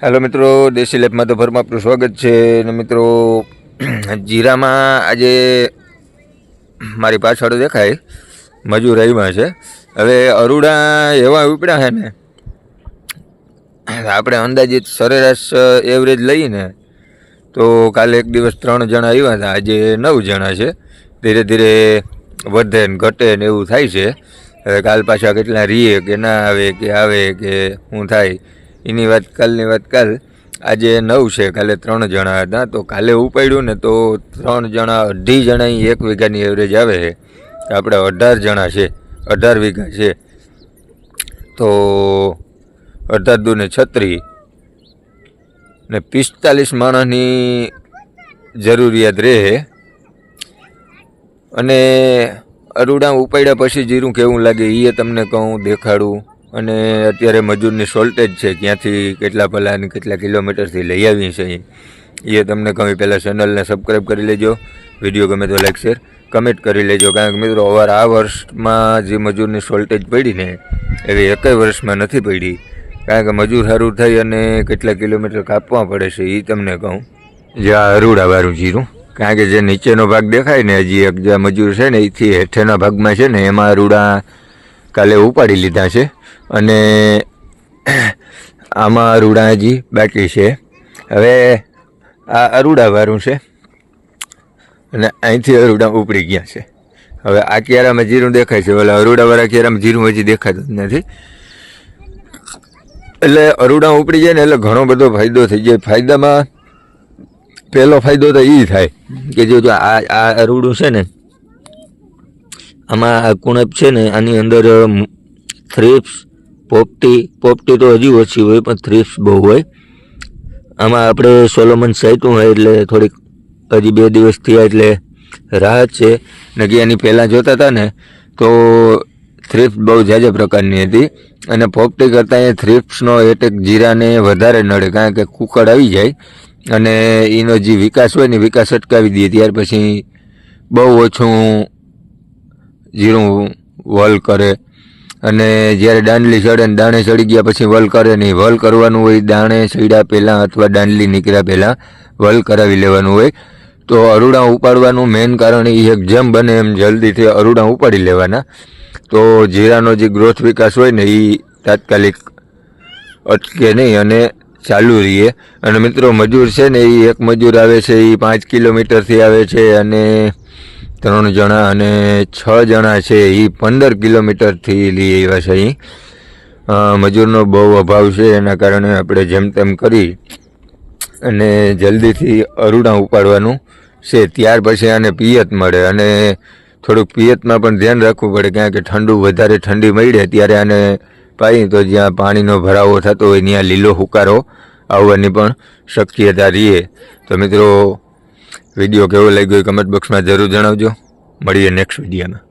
Hello મિત્રો, દેશી લેબમાં તો ભરમાં આપણું સ્વાગત છે અને મિત્રો, જીરામાં આજે મારી પાછળ દેખાય, મજૂર આવ્યા છે. હવે અરુડા એવા ઉપડ્યા છે ને, આપણે અંદાજિત સરેરાશ એવરેજ લઈને તો કાલે એક દિવસ ત્રણ જણા આવ્યા હતા, આજે નવ જણા છે. ધીરે ધીરે વધે ને ઘટે ને એવું થાય છે. હવે કાલ પાછા કેટલા રીએ કે ના આવે, કે આવે, કે શું થાય એની વાત કાલની વાત કાલ. આજે નવ છે, કાલે ત્રણ જણા હતા. તો કાલે ઉપાડ્યું ને તો ત્રણ જણા, અઢી જણા એક વીઘાની એવરેજ આવે છે. આપણે અઢાર જણા છે. અઢાર વીઘા છે. તો અઢાર દુ ને છત્રી ને પિસ્તાલીસ માણસની જરૂરિયાત રહે અને અરૂડા ઉપાડ્યા પછી જીરું કેવું લાગે એ તમને કહું, દેખાડું. અને અત્યારે મજૂરની શોર્ટેજ છે, ક્યાંથી કેટલા ભલા અને કેટલા કિલોમીટરથી લઈ આવી છે એ તમને કહું પહેલાં ચેનલને સબસ્ક્રાઈબ કરી લેજો. વીડિયો ગમે તો લાઈક શેર કમેન્ટ કરી લેજો. કારણ કે મિત્રો, અવાર આ વર્ષમાં જે મજૂરની શોર્ટેજ પડી ને, એવી એકેય વર્ષમાં નથી પડી. કારણ કે મજૂર સારું થઈ અને કેટલા કિલોમીટર કાપવા પડે છે એ તમને કહું. જે આ અરુડાવાળું જીરું, કારણ કે જે નીચેનો ભાગ દેખાય ને, હજી એક જે મજૂર છે ને એથી હેઠેના ભાગમાં છે ને, એમાં અરુડા કાલે ઉપાડી લીધા છે. અને આમાં અરુડા બાકી છે. હવે આ અરુડાવાળું છે. અને અહીંથી અરુડા ઉપડી ગયા છે. હવે આ ક્યારામાં જીરું દેખાય છે. ઓલા અરુડાવાળા ક્યારામાં જીરું હજી દેખાતું નથી. એટલે અરુડા ઉપડી જાય ને એટલે ઘણો બધો ફાયદો થઈ જાય. ફાયદામાં પહેલો ફાયદો તો એ થાય કે જો આ આ અરુડું છે ને, આમાં આ કુણપ છે ને, આની અંદર થ્રીપ્સ પોપટી પોપટી તો હજી ઓછી હોય, પણ થ્રીપ્સ બહુ હોય. આમાં આપણે સોલોમન સાઈટું હોય એટલે થોડીક હજી બે દિવસ થયા એટલે રાહત છે. નકી એની પહેલાં જોતા હતા ને, તો થ્રીપ્સ બહુ જાજા પ્રકારની હતી. અને પોપટી કરતાં એ થ્રિપ્સનો એટેક જીરાને વધારે નડે, કારણ કે કુકડ આવી જાય. અને એનો જે વિકાસ હોય ને વિકાસ અટકાવી દે. ત્યાર પછી બહુ ઓછું જીરું વલ કરે. અને જ્યારે દાંડલી ચડે ને દાણે ચડી ગયા પછી વલ કરે નહીં. વલ કરવાનું હોય દાણે ચડ્યા પહેલાં અથવા દાંડલી નીકળ્યા પહેલાં વલ કરાવી લેવાનું હોય. તો અરૂડા ઉપાડવાનું મેઇન કારણ એ જેમ બને એમ જલ્દીથી અરુડા ઉપાડી લેવાના. તો જીરાનો જે ગ્રોથ વિકાસ હોય ને એ તાત્કાલિક અટકે નહીં અને ચાલુ રહીએ. અને મિત્રો મજૂર છે ને એ એક મજૂર આવે છે, એ પાંચ કિલોમીટરથી આવે છે અને ત્રણ જણા અને છ જણા છે એ પંદર કિલોમીટરથી લઈ આવ્યા છે અહીં. મજૂરનો બહુ અભાવ છે, એના કારણે આપણે જેમ તેમ કરી અને જલ્દીથી અરુણા ઉપાડવાનું છે. ત્યાર પછી આને પિયત મળે અને થોડુંક પિયતમાં પણ ધ્યાન રાખવું પડે, કારણ કે ઠંડુ, વધારે ઠંડી મળે ત્યારે આને પાઈ તો જ્યાં પાણીનો ભરાવો થતો હોય, ત્યાં લીલો હુકારો આવવાની પણ શક્યતા રહીએ તો મિત્રો વીડિયો કેવો લાગ્યો એ કમેન્ટ બોક્સમાં જરૂર જણાવજો. મળીએ નેક્સ્ટ વિડીયોમાં.